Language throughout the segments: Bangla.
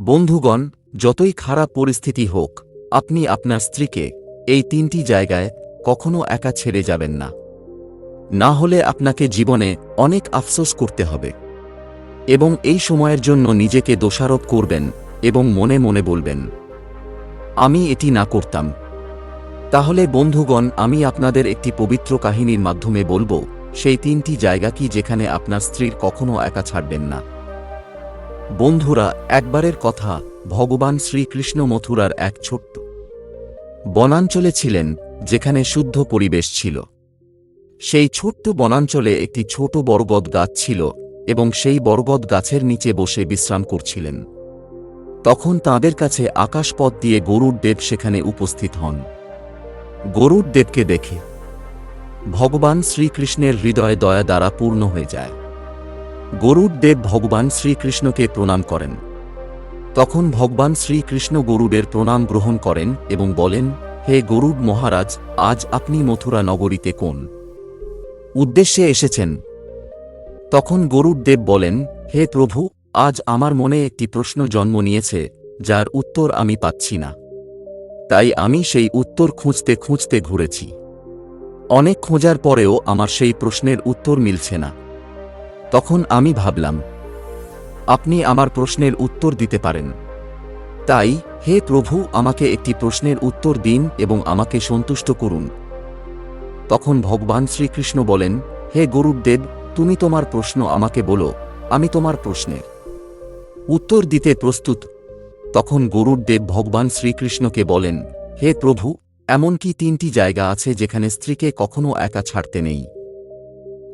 বন্ধুগণ, যতই খারাপ পরিস্থিতি হোক, আপনি আপনার স্ত্রীকে এই তিনটি জায়গায় কখনো একা ছেড়ে যাবেন না। না হলে আপনাকে জীবনে অনেক আফসোস করতে হবে। এবং এই সময়ের জন্য নিজেকে দোষারোপ করবেন এবং মনে মনে বলবেন, আমি এটি না করতাম। তাহলে বন্ধুগণ, আমি আপনাদের একটি পবিত্র কাহিনীর মাধ্যমে বলব, সেই তিনটি জায়গা কি যেখানে আপনার স্ত্রীর কখনো একা ছাড়বেন না। বন্ধুরা, একবারের কথা, ভগবান শ্রীকৃষ্ণ মথুরার এক ছোট্ট বনাঞ্চলে ছিলেন, যেখানে শুদ্ধ পরিবেশ ছিল। সেই ছোট্ট বনাঞ্চলে একটি ছোট বরগদ গাছ ছিল এবং সেই বরগদ গাছের নিচে বসে বিশ্রাম করছিলেন। তখন তাঁদের কাছে আকাশপথ দিয়ে গরুর দেব সেখানে উপস্থিত হন। গরুর দেবকে দেখে ভগবান শ্রীকৃষ্ণের হৃদয় দয়া দ্বারা পূর্ণ হয়ে যায়। গরুর দেব ভগবান শ্রীকৃষ্ণকে প্রণাম করেন। তখন ভগবান শ্রীকৃষ্ণ গরুডের প্রণাম গ্রহণ করেন এবং বলেন, হে গরুড মহারাজ, আজ আপনি মথুরা নগরীতে কোন? উদ্দেশ্যে এসেছেন? তখন গরুর দেব বলেন, হে প্রভু, আজ আমার মনে একটি প্রশ্ন জন্ম নিয়েছে, যার উত্তর আমি পাচ্ছি না। তাই আমি সেই উত্তর খুঁজতে খুঁজতে ঘুরেছি। অনেক খোঁজার পরেও আমার সেই প্রশ্নের উত্তর মিলছে না। তখন আমি ভাবলাম, আপনি আমার প্রশ্নের উত্তর দিতে পারেন। তাই, হে প্রভু, আমাকে একটি প্রশ্নের উত্তর দিন এবং আমাকে সন্তুষ্ট করুন। তখন ভগবান শ্রীকৃষ্ণ বলেন, হে গরুরদেব তুমি তোমার প্রশ্ন আমাকে বলো, আমি তোমার প্রশ্নের উত্তর দিতে প্রস্তুত। তখন গরুর দেব ভগবান শ্রীকৃষ্ণকে বলেন, হে প্রভু এমন কি তিনটি জায়গা আছে যেখানে স্ত্রীকে কখনো একা ছাড়তে নেই।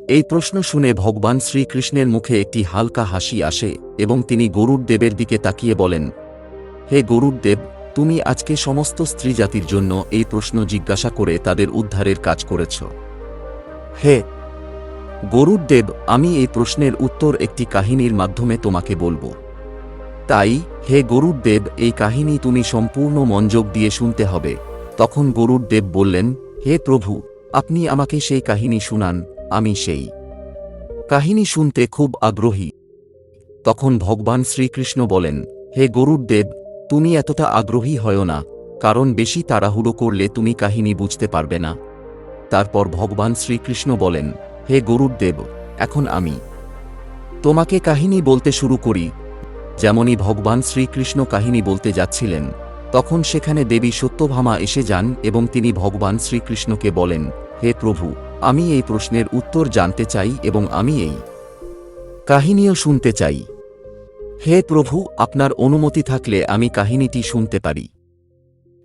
এই প্রশ্ন শুনে ভগবান শ্রীকৃষ্ণের মুখে একটি হালকা হাসি আসে এবং তিনি গরুর দেবের দিকে তাকিয়ে বলেন, হে গরুর দেব তুমি আজকে সমস্ত স্ত্রী জাতির জন্য এই প্রশ্ন জিজ্ঞাসা করে তাদের উদ্ধারের কাজ করেছ। হে গরুর দেব আমি এই প্রশ্নের উত্তর একটি কাহিনীর মাধ্যমে তোমাকে বলব। তাই, হে গরুর দেব এই কাহিনী তুমি সম্পূর্ণ মনযোগ দিয়ে শুনতে হবে। তখন গরুর দেব বললেন, হে প্রভু, আপনি আমাকে সেই কাহিনী শুনান। আমি সেই। কাহিনী শুনতে খুব আগ্রহী। তখন ভগবান শ্রীকৃষ্ণ বলেন, হে গরুর দেব তুমি এতটা আগ্রহী হয় না, কারণ বেশি তাড়াহুড়ো করলে তুমি কাহিনী বুঝতে পারবে না। তারপর ভগবান শ্রীকৃষ্ণ বলেন, হে গরুর দেব এখন আমি তোমাকে কাহিনী বলতে শুরু করি। যেমনই ভগবান শ্রীকৃষ্ণ কাহিনী বলতে যাচ্ছিলেন, তখন সেখানে দেবী সত্যভামা এসে যান এবং তিনি ভগবান শ্রীকৃষ্ণকে বলেন হে প্রভু, আমি এই প্রশ্নের উত্তর জানতে চাই এবং আমি এই কাহিনীও শুনতে চাই। হে প্রভু, আপনার অনুমতি থাকলে আমি কাহিনীটি শুনতে পারি।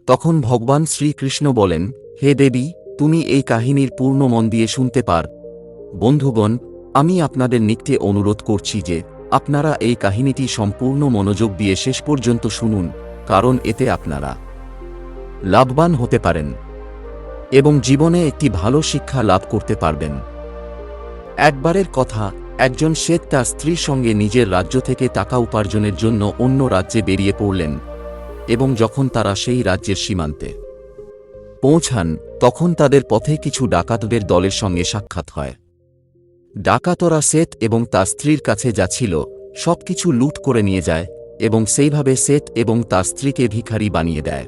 তখন ভগবান শ্রীকৃষ্ণ বলেন, হে দেবী, তুমি এই কাহিনীর পূর্ণ মন দিয়ে শুনতে পার। বন্ধুগণ, আমি আপনাদের নিকটে অনুরোধ করছি যে, আপনারা এই কাহিনীটি সম্পূর্ণ মনোযোগ দিয়ে শেষ পর্যন্ত শুনুন, কারণ এতে আপনারা লাভবান হতে পারেন। এবং জীবনে একটি ভালো শিক্ষা লাভ করতে পারবেন। একবারের কথা, একজন শ্বেত তার স্ত্রীর সঙ্গে নিজের রাজ্য থেকে টাকা উপার্জনের জন্য অন্য রাজ্যে বেরিয়ে পড়লেন এবং যখন তারা সেই রাজ্যের সীমান্তে পৌঁছান, তখন তাদের পথে কিছু ডাকাতদের দলের সঙ্গে সাক্ষাৎ হয়। ডাকাতরা সেত এবং তার স্ত্রীর কাছে যাচ্ছিল সবকিছু লুট করে নিয়ে যায় এবং সেইভাবে সেত এবং তার স্ত্রীকে ভিখারি বানিয়ে দেয়।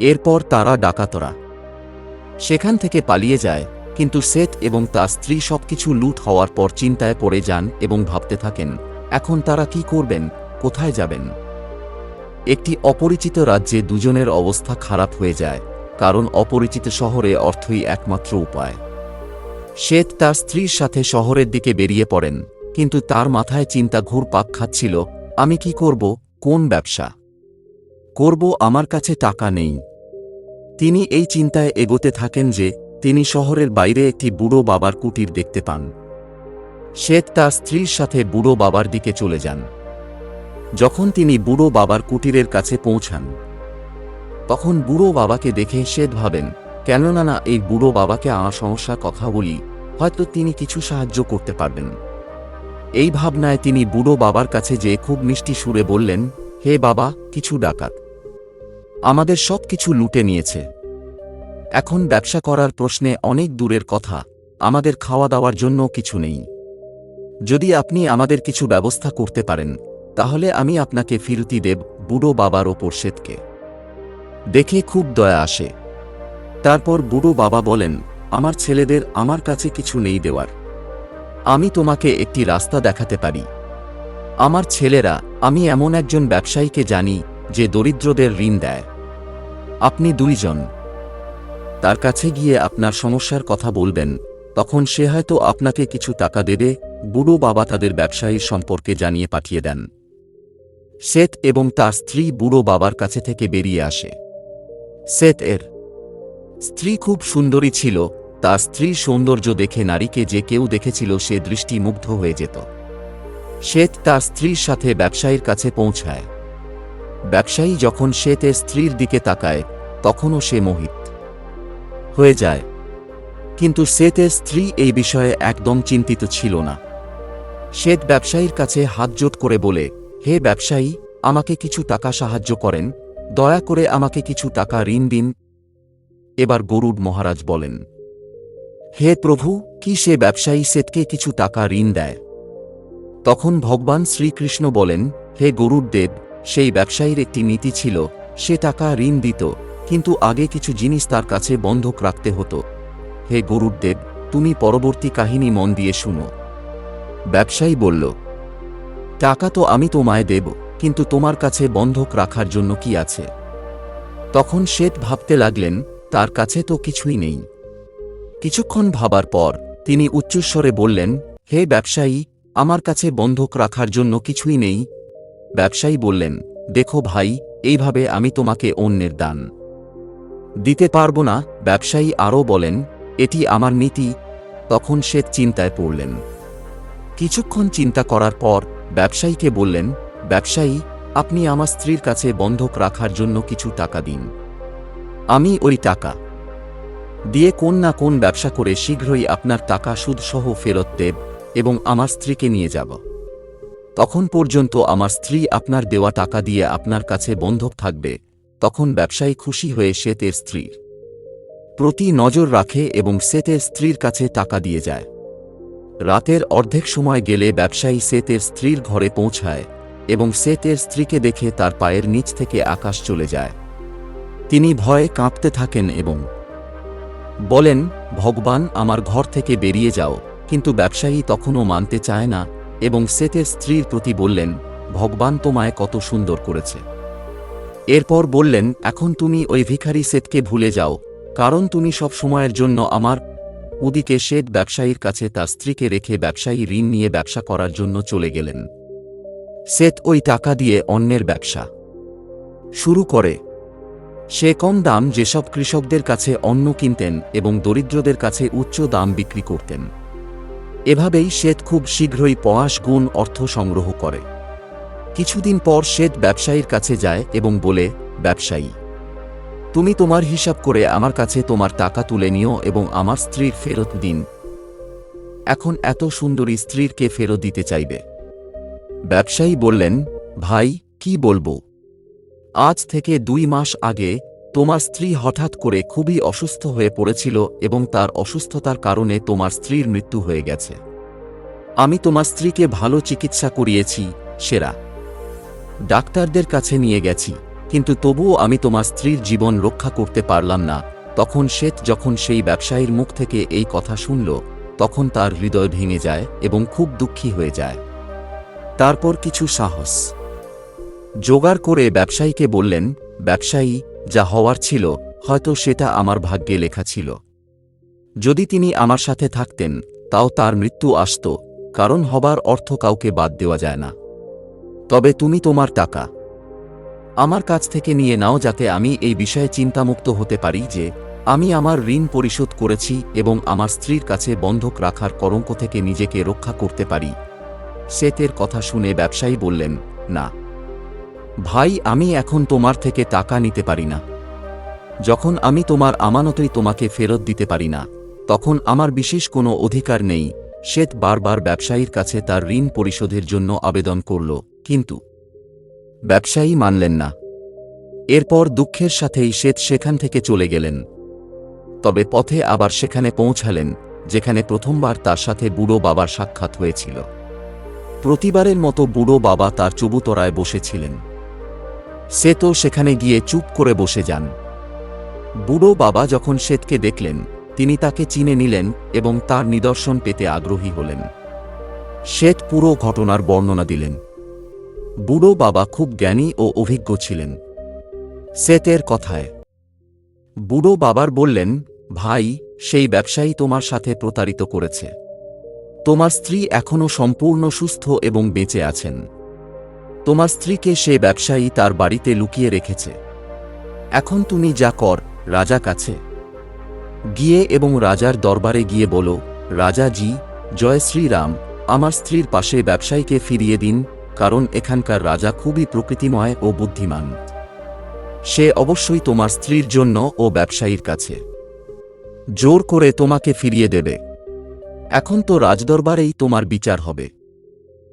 এরপর তারা ডাকাতরা সেখান থেকে পালিয়ে যায়, কিন্তু সেত এবং তার স্ত্রী সবকিছু লুট হওয়ার পর চিন্তায় পড়ে যান এবং ভাবতে থাকেন, এখন তারা কি করবেন, কোথায় যাবেন? একটি অপরিচিত রাজ্যে দুজনের অবস্থা খারাপ হয়ে যায়, কারণ অপরিচিত শহরে অর্থই একমাত্র উপায়। শ্বেত তার স্ত্রীর সাথে শহরের দিকে বেরিয়ে পড়েন, কিন্তু তার মাথায় চিন্তা ঘুর পাক খাচ্ছিল, আমি কি করব, কোন ব্যবসা? করব, আমার কাছে টাকা নেই। তিনি এই চিন্তায় এগোতে থাকেন যে তিনি শহরের বাইরে একটি বুড়ো বাবার কুটির দেখতে পান। শ্বেত তার স্ত্রীর সাথে বুড়ো বাবার দিকে চলে যান। যখন তিনি বুড়ো বাবার কুটিরের কাছে পৌঁছান, তখন বুড়ো বাবাকে দেখে শ্বেত ভাবেন, কেননা না, এই বুড়ো বাবাকে আমার সমস্যার কথা বলি, হয়তো তিনি কিছু সাহায্য করতে পারবেন। এই ভাবনায় তিনি বুড়ো বাবার কাছে যেয়ে খুব মিষ্টি সুরে বললেন, হে বাবা, কিছু ডাকাত। আমাদের সব কিছু লুটে নিয়েছে। এখন ব্যবসা করার প্রশ্নে অনেক দূরের কথা, আমাদের খাওয়া দাওয়ার জন্য কিছু নেই। যদি আপনি আমাদের কিছু ব্যবস্থা করতে পারেন, তাহলে আমি আপনাকে ফিরতি দেব বুড়ো বাবার ওপর শ্বেতকে দেখে খুব দয়া আসে। তারপর বুড়ো বাবা বলেন, আমার ছেলেদের আমার কাছে কিছু নেই দেওয়ার। আমি তোমাকে একটি রাস্তা দেখাতে পারি। আমার ছেলেরা, আমি এমন একজন ব্যবসায়ীকে জানি, যে দরিদ্রদের ঋণ দেয়। আপনি দুইজন। তার কাছে গিয়ে আপনার সমস্যার কথা বলবেন, তখন সে হয়তো আপনাকে কিছু টাকা দেবে, বুড়ো বাবা তাদের ব্যবসায়ীর সম্পর্কে জানিয়ে পাঠিয়ে দেন। সেত এবং তার স্ত্রী বুড়ো বাবার কাছে থেকে বেরিয়ে আসে। সেত এর স্ত্রী খুব সুন্দরী ছিল, তার স্ত্রীর সৌন্দর্য দেখে নারীকে যে কেউ দেখেছিল সে দৃষ্টি মুগ্ধ হয়ে যেত। শ্বেত তার স্ত্রীর সাথে ব্যবসায়ীর কাছে পৌঁছায়। ব্যবসায়ী যখন শ্বেতের স্ত্রীর দিকে তাকায়, তখনও সে মোহিত হয়ে যায়। কিন্তু শ্বেতের স্ত্রী এই বিষয়ে একদম চিন্তিত ছিল না। শ্বেত ব্যবসায়ীর কাছে হাতজোট করে বলে, হে ব্যবসায়ী, আমাকে কিছু টাকা সাহায্য করেন। দয়া করে আমাকে কিছু টাকা ঋণ দিন। এবার গরুড মহারাজ বলেন, হে প্রভু, কি সে ব্যবসায়ী শ্বেতকে কিছু টাকা ঋণ দেয়? তখন ভগবান শ্রীকৃষ্ণ বলেন, হে গরুর দেব সেই ব্যবসায়ীর একটি নীতি ছিল, সে টাকা ঋণ দিত, কিন্তু আগে কিছু জিনিস তার কাছে বন্ধক রাখতে হতো। হে গরুর দেব তুমি পরবর্তী কাহিনী মন দিয়ে শুনো। ব্যবসায়ী বলল, টাকা তো আমি তোমায় দেব, কিন্তু তোমার কাছে বন্ধক রাখার জন্য কি আছে? তখন শ্বেত ভাবতে লাগলেন, তার কাছে তো কিছুই নেই। কিছুক্ষণ ভাবার পর তিনি উচ্চস্বরে বললেন, হে ব্যবসায়ী, আমার কাছে বন্ধক রাখার জন্য কিছুই নেই ব্যবসায়ী বললেন, দেখো ভাই, এইভাবে আমি তোমাকে অন্যের দান দিতে পারব না। ব্যবসায়ী আরও বলেন, এটি আমার নীতি। তখন সে চিন্তায় পড়লেন। কিছুক্ষণ চিন্তা করার পর ব্যবসায়ীকে বললেন, ব্যবসায়ী, আপনি আমার স্ত্রীর কাছে বন্ধক রাখার জন্য কিছু টাকা দিন। আমি ওই টাকা দিয়ে কোন না কোন ব্যবসা করে শীঘ্রই আপনার টাকা সুদসহ ফেরত দেব এবং আমার স্ত্রীকে নিয়ে যাব। তখন পর্যন্ত আমার স্ত্রী আপনার দেওয়া টাকা দিয়ে আপনার কাছে বন্ধক থাকবে, তখন ব্যবসায়ী খুশি হয়ে শ্বেতের স্ত্রীর প্রতি নজর রাখে এবং সেতের স্ত্রীর কাছে টাকা দিয়ে যায়। রাতের অর্ধেক সময় গেলে ব্যবসায়ী সেতের স্ত্রীর ঘরে পৌঁছায় এবং সেতের স্ত্রীকে দেখে তার পায়ের নিচ থেকে আকাশ চলে যায়। তিনি ভয়ে কাঁপতে থাকেন এবং বলেন, ভগবান, আমার ঘর থেকে বেরিয়ে যাও। কিন্তু ব্যবসায়ী তখনও মানতে চায় না এবং সেতের স্ত্রীর প্রতি বললেন, ভগবান তোমায় কত সুন্দর করেছে। এরপর বললেন, এখন তুমি ওই ভিখারি সেতকে ভুলে যাও, কারণ তুমি সব সময়ের জন্য আমার ওদিকে শেঠ ব্যবসায়ীর কাছে তার স্ত্রীকে রেখে ব্যবসায়ী ঋণ নিয়ে ব্যবসা করার জন্য চলে গেলেন। সেত ওই টাকা দিয়ে অন্যের ব্যবসা শুরু করে। সে কম দাম যেসব কৃষকদের কাছে অন্ন কিনতেন এবং দরিদ্রদের কাছে উচ্চ দাম বিক্রি করতেন। এভাবেই শ্বেত খুব শীঘ্রই পয়াস গুণ অর্থ সংগ্রহ করে। কিছুদিন পর শ্বেত ব্যবসায়ীর কাছে যায় এবং বলে, ব্যবসায়ী, তুমি তোমার হিসাব করে আমার কাছে তোমার টাকা তুলে নিও এবং আমার স্ত্রীর ফেরত দিন। এখন এত সুন্দরী স্ত্রীর কে ফেরত দিতে চাইবে? ব্যবসায়ী বললেন, ভাই, কি বলব? আজ থেকে দুই মাস আগে তোমার স্ত্রী হঠাৎ করে খুবই অসুস্থ হয়ে পড়েছিল এবং তার অসুস্থতার কারণে তোমার স্ত্রীর মৃত্যু হয়ে গেছে। আমি তোমার স্ত্রীকে ভালো চিকিৎসা করিয়েছি, সেরা। ডাক্তারদের কাছে নিয়ে গেছি, কিন্তু তবুও আমি তোমার স্ত্রীর জীবন রক্ষা করতে পারলাম না। তখন শ্বেত যখন সেই ব্যবসায়ীর মুখ থেকে এই কথা শুনল, তখন তার হৃদয় ভেঙে যায় এবং খুব দুঃখী হয়ে যায়। তারপর কিছু সাহস। জোগাড় করে ব্যবসায়ীকে বললেন, ব্যবসায়ী যা হওয়ার ছিল, হয়তো সেটা আমার ভাগ্যে লেখা ছিল। যদি তিনি আমার সাথে থাকতেন, তাও তার মৃত্যু আসত, কারণ হবার অর্থ কাউকে বাদ দেওয়া যায় না। তবে তুমি তোমার টাকা। আমার কাছ থেকে নিয়ে নাও যাতে আমি এই বিষয়ে চিন্তামুক্ত হতে পারি যে, আমি আমার ঋণ পরিশোধ করেছি এবং আমার স্ত্রীর কাছে বন্ধক রাখার কলঙ্ক থেকে নিজেকে রক্ষা করতে পারি। সেতের কথা শুনে ব্যবসায়ী বললেন, না। ভাই, আমি এখন তোমার থেকে টাকা নিতে পারি না। যখন আমি তোমার আমানতই তোমাকে ফেরত দিতে পারি না, তখন আমার বিশেষ কোনো অধিকার নেই। শ্বেত বারবার ব্যবসায়ীর কাছে তার ঋণ পরিশোধের জন্য আবেদন করল, কিন্তু ব্যবসায়ী মানলেন না। এরপর দুঃখের সাথেই শ্বেত সেখান থেকে চলে গেলেন। তবে পথে আবার সেখানে পৌঁছালেন, যেখানে প্রথমবার তার সাথে বুড়ো বাবার সাক্ষাৎ হয়েছিল। প্রতিবারের মতো বুড়ো বাবা তার চবুতরায় বসেছিলেন। সে তো সেখানে গিয়ে চুপ করে বসে যান। বুড়ো বাবা যখন শ্বেতকে দেখলেন, তিনি তাকে চিনে নিলেন এবং তার নিদর্শন পেতে আগ্রহী হলেন। শ্বেত পুরো ঘটনার বর্ণনা দিলেন। বুড়ো বাবা খুব জ্ঞানী ও অভিজ্ঞ ছিলেন। শ্বেতের কথায়, বুড়ো বাবার বললেন, ভাই, সেই ব্যবসায়ী তোমার সাথে প্রতারিত করেছে। তোমার স্ত্রী এখনও সম্পূর্ণ সুস্থ এবং বেঁচে আছেন। তোমার স্ত্রীকে সে ব্যবসায়ী তার বাড়িতে লুকিয়ে রেখেছে। এখন তুমি যা কর, রাজা কাছে। গিয়ে এবং রাজার দরবারে গিয়ে বলো, রাজা জি, জয় শ্রীরাম, আমার স্ত্রীর পাশে ব্যবসায়ীকে ফিরিয়ে দিন, কারণ এখানকার রাজা খুবই প্রকৃতিময় ও বুদ্ধিমান। সে অবশ্যই তোমার স্ত্রীর জন্য ও ব্যবসায়ীর কাছে। জোর করে তোমাকে ফিরিয়ে দেবে। এখন তো রাজদরবারেই তোমার বিচার হবে।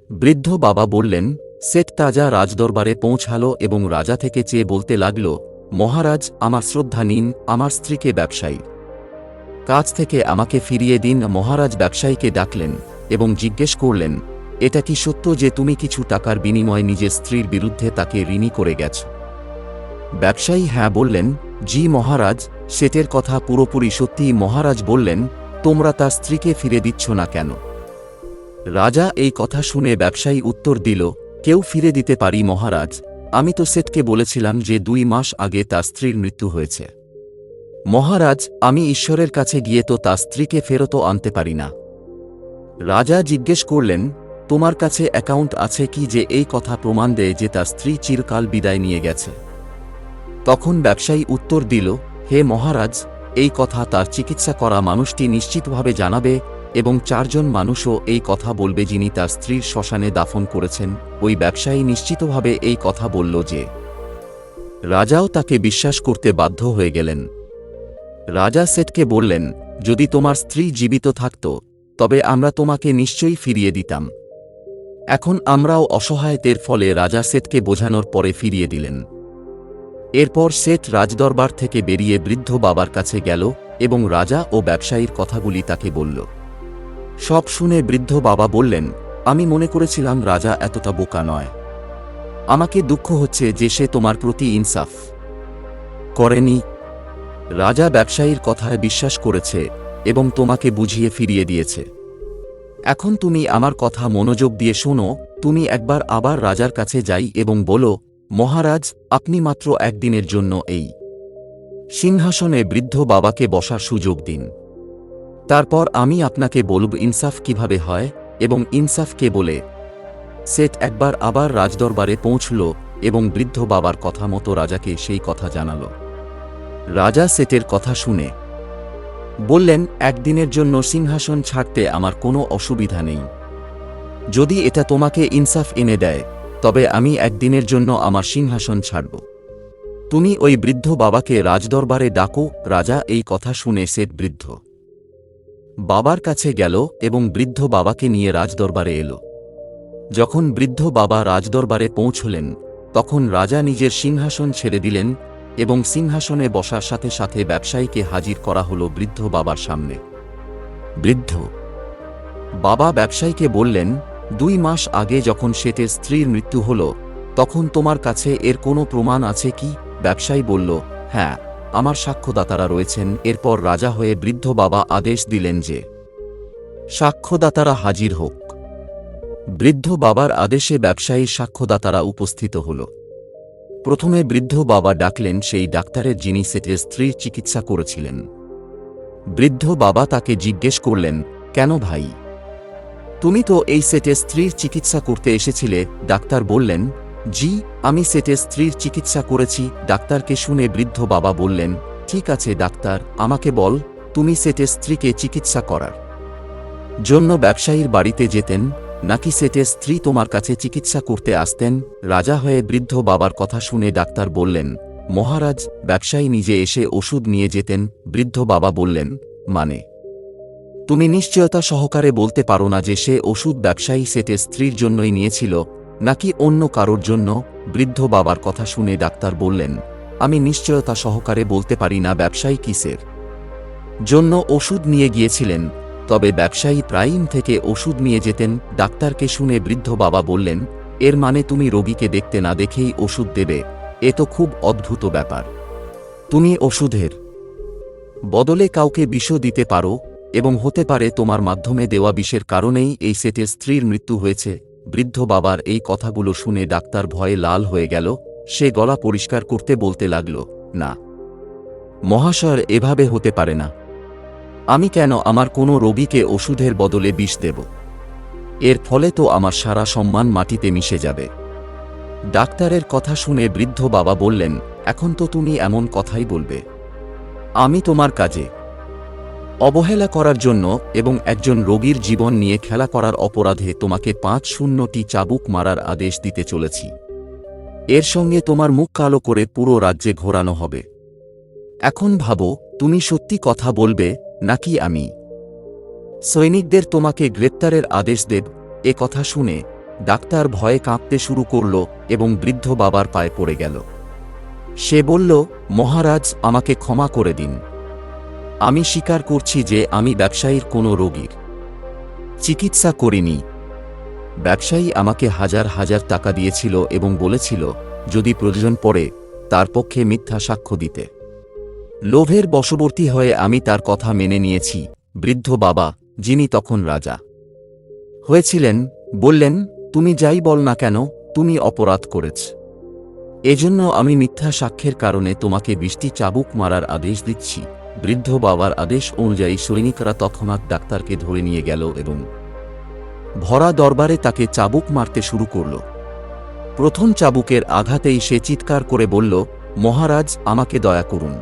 বৃদ্ধ বাবা বললেন সেট তাজা রাজদরবারে পৌঁছাল এবং রাজা থেকে চেয়ে বলতে লাগল, মহারাজ, আমার শ্রদ্ধা নিন, আমার স্ত্রীকে ব্যবসায়ী। কাজ থেকে আমাকে ফিরিয়ে দিন, মহারাজ ব্যবসায়ীকে ডাকলেন এবং জিজ্ঞেস করলেন, এটা কি সত্য যে তুমি কিছু টাকার বিনিময়ে নিজের স্ত্রীর বিরুদ্ধে তাকে ঋণী করে গেছ? ব্যবসায়ী হ্যাঁ বললেন, জি মহারাজ, সেটের কথা পুরোপুরি সত্যি মহারাজ বললেন, তোমরা তার স্ত্রীকে ফিরে দিচ্ছ না কেন? রাজা এই কথা শুনে ব্যবসায়ী উত্তর দিল কেউ ফিরে দিতে পারি মহারাজ, আমি তো সেটকে বলেছিলাম যে দুই মাস আগে তার স্ত্রীর মৃত্যু হয়েছে। মহারাজ, আমি ঈশ্বরের কাছে গিয়ে তো তার স্ত্রীকে ফেরতও আনতে পারি না। রাজা জিজ্ঞেস করলেন, তোমার কাছে অ্যাকাউন্ট আছে কি যে এই কথা প্রমাণ দেয় যে তার স্ত্রী চিরকাল বিদায় নিয়ে গেছে? তখন ব্যবসায়ী উত্তর দিল, হে মহারাজ, এই কথা তার চিকিৎসা করা মানুষটি নিশ্চিতভাবে জানাবে এবং চারজন মানুষও এই কথা বলবে যিনি তার স্ত্রীর শ্মশানে দাফন করেছেন। ওই ব্যবসায়ী নিশ্চিতভাবে এই কথা বলল যে, রাজাও তাকে বিশ্বাস করতে বাধ্য হয়ে গেলেন। রাজা সেটকে বললেন, যদি তোমার স্ত্রী জীবিত থাকত, তবে আমরা তোমাকে নিশ্চয়ই ফিরিয়ে দিতাম। এখন আমরাও অসহায়তের ফলে রাজা সেটকে বোঝানোর পরে ফিরিয়ে দিলেন। এরপর সেট রাজদরবার থেকে বেরিয়ে বৃদ্ধ বাবার কাছে গেল এবং রাজা ও ব্যবসায়ীর কথাগুলি তাকে বলল। সব শুনে বৃদ্ধ বাবা বললেন, আমি মনে করেছিলাম রাজা এতটা বোকা নয়। আমাকে দুঃখ হচ্ছে যে সে তোমার প্রতি ইনসাফ করেনি। রাজা ব্যবসায়ীর কথায় বিশ্বাস করেছে এবং তোমাকে বুঝিয়ে ফিরিয়ে দিয়েছে। এখন তুমি আমার কথা মনোযোগ দিয়ে শোনো, তুমি একবার আবার রাজার কাছে যাই এবং বলো, মহারাজ, আপনি মাত্র একদিনের জন্য এই সিংহাসনে বৃদ্ধ বাবাকে বসার সুযোগ দিন। তারপর আমি আপনাকে বলব ইনসাফ কীভাবে হয় এবং ইনসাফ কে বলে। সেট একবার আবার রাজদরবারে পৌঁছল এবং বৃদ্ধ বাবার কথা মতো রাজাকে সেই কথা জানাল। রাজা সেটের কথা শুনে, বললেন, একদিনের জন্য সিংহাসন ছাড়তে আমার কোনো অসুবিধা নেই। যদি এটা তোমাকে ইনসাফ এনে দেয়, তবে আমি একদিনের জন্য আমার সিংহাসন ছাড়ব। তুমি ওই বৃদ্ধ বাবাকে রাজদরবারে ডাকো। রাজা এই কথা শুনে সেট বৃদ্ধ বাবার কাছে গেল এবং বৃদ্ধ বাবাকে নিয়ে রাজদরবারে এলো। যখন বৃদ্ধ বাবা রাজদরবারে পৌঁছলেন, তখন রাজা নিজের সিংহাসন ছেড়ে দিলেন এবং সিংহাসনে বসার সাথে সাথে ব্যবসায়ীকে হাজির করা হল বৃদ্ধ বাবার সামনে। বৃদ্ধ বাবা ব্যবসায়ীকে বললেন, দুই মাস আগে যখন শেটের স্ত্রীর মৃত্যু হল, তখন তোমার কাছে এর কোনো প্রমাণ আছে কি? ব্যবসায়ী বলল হ্যাঁ আমার সাক্ষ্যদাতারা রয়েছেন, এরপর রাজা হয়ে বৃদ্ধ বাবা আদেশ দিলেন যে, সাক্ষ্যদাতারা হাজির হোক। বৃদ্ধ বাবার আদেশে ব্যবসায়ী সাক্ষ্যদাতারা উপস্থিত হল। প্রথমে বৃদ্ধ বাবা ডাকলেন, সেই ডাক্তারের যিনি সেটের স্ত্রীর চিকিৎসা করেছিলেন। বৃদ্ধ বাবা তাকে জিজ্ঞেস করলেন, কেন ভাই? তুমি তো এই সেটে স্ত্রীর চিকিৎসা করতে এসেছিলে, ডাক্তার বললেন জি, আমি সেটে স্ত্রীর চিকিৎসা করেছি, ডাক্তারকে শুনে বৃদ্ধ বাবা বললেন, ঠিক আছে ডাক্তার, আমাকে বল, তুমি সেটে স্ত্রীকে চিকিৎসা করার জন্য ব্যবসায়ীর বাড়িতে যেতেন, নাকি সেটে স্ত্রী তোমার কাছে চিকিৎসা করতে আসতেন? রাজা হয়ে বৃদ্ধ বাবার কথা শুনে ডাক্তার বললেন, মহারাজ, ব্যবসায়ী নিজে এসে ওষুধ নিয়ে যেতেন। বৃদ্ধ বাবা বললেন মানে? তুমি নিশ্চয়তা সহকারে বলতে পারো না যে সে ওষুধ ব্যবসায়ী সেটে স্ত্রীর জন্যই নিয়েছিল নাকি অন্য কারোর জন্য? বৃদ্ধ বাবার কথা শুনে ডাক্তার বললেন, আমি নিশ্চয়তা সহকারে বলতে পারি না ব্যবসায়ী কিসের? জন্য ওষুধ নিয়ে গিয়েছিলেন, তবে ব্যবসায়ী প্রাইম থেকে ওষুধ নিয়ে যেতেন। ডাক্তারকে শুনে বৃদ্ধ বাবা বললেন, এর মানে তুমি রোগীকে দেখতে না দেখেই ওষুধ দেবে। এ তো খুব অদ্ভুত ব্যাপার। তুমি ওষুধের বদলে কাউকে বিষ দিতে পারো এবং হতে পারে তোমার মাধ্যমে দেওয়া বিষের কারণেই এই সেটের স্ত্রীর মৃত্যু হয়েছে। বৃদ্ধ বাবার এই কথাগুলো শুনে ডাক্তার ভয়ে লাল হয়ে গেল। সে গলা পরিষ্কার করতে বলতে লাগল, না। মহাশয়, এভাবে হতে পারে না। আমি কেন আমার কোনো রোগীকে ওষুধের বদলে বিষ দেব? এর ফলে তো আমার সারা সম্মান মাটিতে মিশে যাবে। ডাক্তারের কথা শুনে বৃদ্ধ বাবা বললেন, এখন তো তুমি এমন কথাই বলবে। আমি তোমার কাজে অবহেলা করার জন্য এবং একজন রোগীর জীবন নিয়ে খেলা করার অপরাধে তোমাকে পাঁচ শূন্যটি চাবুক মারার আদেশ দিতে চলেছি। এর সঙ্গে তোমার মুখ কালো করে পুরো রাজ্যে ঘোরানো হবে। এখন ভাবো, তুমি সত্যি কথা বলবে, নাকি আমি? সৈনিকদের তোমাকে গ্রেপ্তারের আদেশ দেব। এ কথা শুনে, ডাক্তার ভয়ে কাঁপতে শুরু করল এবং বৃদ্ধ বাবার পায়ে পড়ে গেল। সে বলল, মহারাজ, আমাকে ক্ষমা করে দিন। আমি স্বীকার করছি যে আমি ব্যবসায়ীর কোনো রোগীর চিকিৎসা করিনি। ব্যবসায়ী আমাকে হাজার হাজার টাকা দিয়েছিল এবং বলেছিল, যদি প্রয়োজন পড়ে, তার পক্ষে মিথ্যা সাক্ষ্য দিতে। লোভের বশবর্তী হয়ে আমি তার কথা মেনে নিয়েছি, বৃদ্ধ বাবা, যিনি তখন রাজা। হয়েছিলেন, বললেন, তুমি যাই বল না কেন, তুমি অপরাধ করেছ। এজন্য আমি মিথ্যা সাক্ষ্যের কারণে তোমাকে বৃষ্টি চাবুক মারার আদেশ দিচ্ছি। বৃদ্ধ বাবার আদেশ অনুযায়ী সৈনিকরা তৎক্ষণাৎ ডাক্তারকে ধরে নিয়ে গেল এবং ভরা দরবারে তাকে চাবুক মারতে শুরু করল। প্রথম চাবুকের আঘাতেই সে চিৎকার করে বলল, মহারাজ, আমাকে দয়া করুন।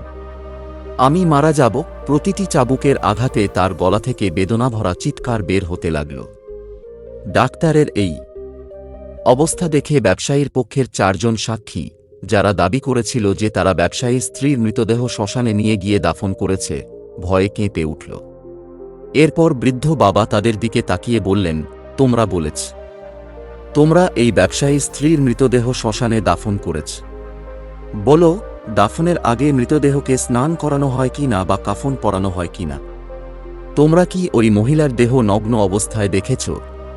আমি মারা যাব। প্রতিটি চাবুকের আঘাতে তার গলা থেকে বেদনা ভরা চিৎকার বের হতে লাগল। ডাক্তারের এই অবস্থা দেখে ব্যবসায়ীর পক্ষের চারজন সাক্ষী যারা দাবি করেছিল যে তারা ব্যবসায়ী স্ত্রীর মৃতদেহ শ্মশানে নিয়ে গিয়ে দাফন করেছে, ভয়ে কেঁপে উঠল। এরপর বৃদ্ধ বাবা তাদের দিকে তাকিয়ে বললেন, তোমরা বলেছ, তোমরা এই ব্যবসায়ী স্ত্রীর মৃতদেহ শ্মশানে দাফন করেছ। বলো, দাফনের আগে মৃতদেহকে স্নান করানো হয় কি না বা কাফন পরানো হয় কি না? তোমরা কি ওই মহিলার দেহ নগ্ন অবস্থায় দেখেছ?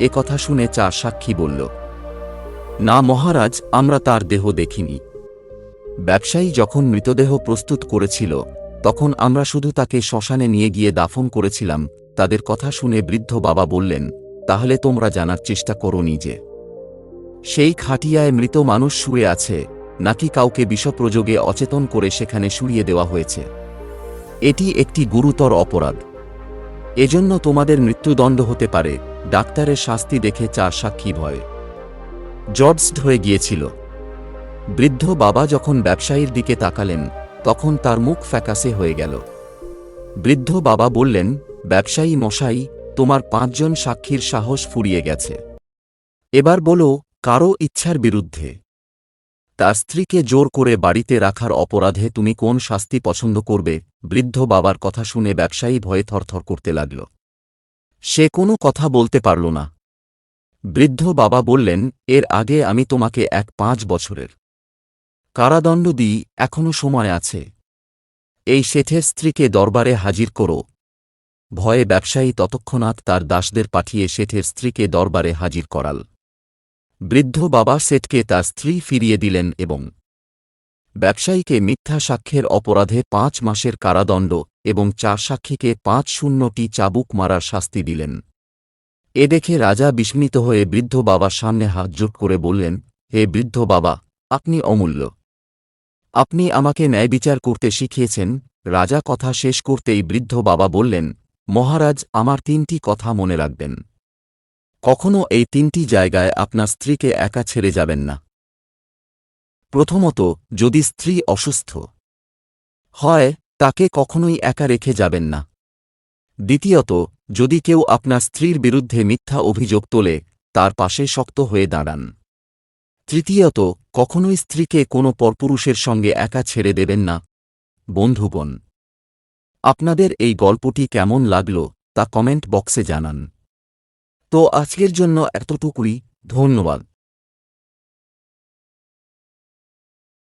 এ কথা শুনে চার সাক্ষী বলল, না মহারাজ, আমরা তার দেহ দেখিনি। ব্যবসায়ী যখন মৃতদেহ প্রস্তুত করেছিল, তখন আমরা শুধু তাকে শ্মশানে নিয়ে গিয়ে দাফন করেছিলাম, তাদের কথা শুনে বৃদ্ধ বাবা বললেন, তাহলে তোমরা জানার চেষ্টা করো নিজে সেই খাটিয়ায় মৃত মানুষ শুয়ে আছে, নাকি কাউকে বিষপ্রযোগে অচেতন করে সেখানে শুইয়ে দেওয়া হয়েছে। এটি একটি গুরুতর অপরাধ। এজন্য তোমাদের মৃত্যুদণ্ড হতে পারে, ডাক্তারের শাস্তি দেখে চার সাক্ষী ভয়। জর্জড হয়ে গিয়েছিল। বৃদ্ধ বাবা যখন ব্যবসায়ীর দিকে তাকালেন, তখন তার মুখ ফ্যাকাসে হয়ে গেল। বৃদ্ধ বাবা বললেন, ব্যবসায়ী মশাই, তোমার পাঁচজন সাক্ষীর সাহস ফুরিয়ে গেছে। এবার বলো, কারও ইচ্ছার বিরুদ্ধে? তার স্ত্রীকে জোর করে বাড়িতে রাখার অপরাধে তুমি কোন শাস্তি পছন্দ করবে? বৃদ্ধ বাবার কথা শুনে ব্যবসায়ী ভয়ে থরথর করতে লাগল। সে কোনো কথা বলতে পারল না। বৃদ্ধ বাবা বললেন, এর আগে আমি তোমাকে এক পাঁচ বছরের কারাদণ্ড দিই এখনও সময় আছে। এই শেঠের স্ত্রীকে দরবারে হাজির করো। ভয়ে ব্যবসায়ী ততক্ষণাৎ তার দাসদের পাঠিয়ে শেঠের স্ত্রীকে দরবারে হাজির করাল। বৃদ্ধ বাবা শেঠকে তার স্ত্রী ফিরিয়ে দিলেন এবং ব্যবসায়ীকে মিথ্যা সাক্ষ্যের অপরাধে পাঁচ মাসের কারাদণ্ড এবং চার সাক্ষীকে পাঁচ শূন্যটি চাবুক মারার শাস্তি দিলেন। এ দেখে রাজা বিস্মিত হয়ে বৃদ্ধ বাবার সামনে হাত জোট করে বললেন, হে বৃদ্ধ বাবা, আপনি অমূল্য। আপনি আমাকে ন্যায় বিচার করতে শিখিয়েছেন, রাজা কথা শেষ করতেই বৃদ্ধ বাবা বললেন, মহারাজ, আমার তিনটি কথা মনে রাখবেন। কখনো এই তিনটি জায়গায় আপনার স্ত্রীকে একা ছেড়ে যাবেন না। প্রথমত, যদি স্ত্রী অসুস্থ হয়, তাকে কখনোই একা রেখে যাবেন না। দ্বিতীয়ত, যদি কেউ আপনার স্ত্রীর বিরুদ্ধে মিথ্যা অভিযোগ তোলে, তার পাশে শক্ত হয়ে দাঁড়ান। তৃতীয়ত, কখনোই স্ত্রীকে কোনো পরপুরুষের সঙ্গে একা ছেড়ে দেবেন না। বন্ধুগণ, আপনাদের এই গল্পটি কেমন লাগল তা কমেন্ট বক্সে জানান। তো আজকের জন্য এতটুকুই, ধন্যবাদ।